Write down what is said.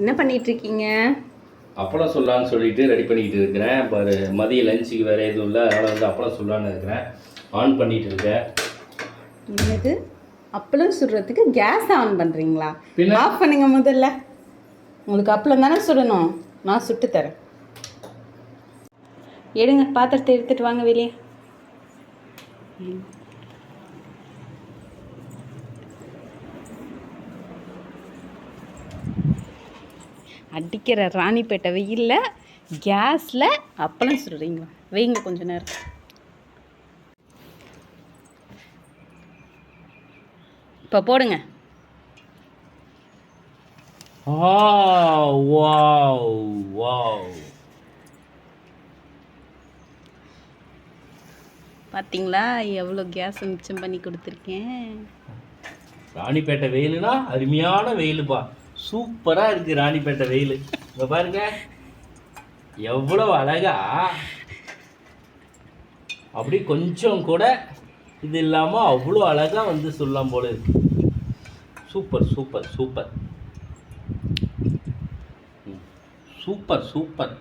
என்ன பண்ணிட்டு இருக்கீங்க அப்பளம் சொல்லலான்னு சொல்லிட்டு ரெடி பண்ணிக்கிட்டு இருக்கிறேன். பாரு மதிய லஞ்சுக்கு வேறு எதுவும் இல்லை. அதனால் வந்து அப்பளம் சொல்லலான்னு இருக்கிறேன். ஆன் பண்ணிட்டு இருக்கேன். என்னது? அப்பளம் சுடுறதுக்கு கேஸ் ஆன் பண்ணுறீங்களா? ஆஃப் பண்ணுங்க முதல்ல. உங்களுக்கு அப்பளம் தானே சுடணும். நான் சுட்டு தரேன். எடுங்க பாத்திரத்தை எடுத்துட்டு வாங்க வெளியே. அடிக்கிற ராணிப்பேட்டை வெயிலில் கேஸில் அப்பளம் சுடுறீங்களா? வைங்க கொஞ்ச நேரம். இப்போ போடுங்க. பார்த்தீங்களா எவ்வளோ கேஸ் மிச்சம் பண்ணி கொடுத்துருக்கேன். ராணிப்பேட்டை வெயிலுனா அருமையான வெயிலுப்பா. சூப்பராக இருக்குது ராணிப்பேட்டை வெயில். இங்க பாருங்க. எவ்வளவு அழகா. அப்படி கொஞ்சம் கூட இது இல்லாமல் அவ்வளோ அழகாக வந்து சொல்லலாம் போல இருக்கு. Super super super. Super super.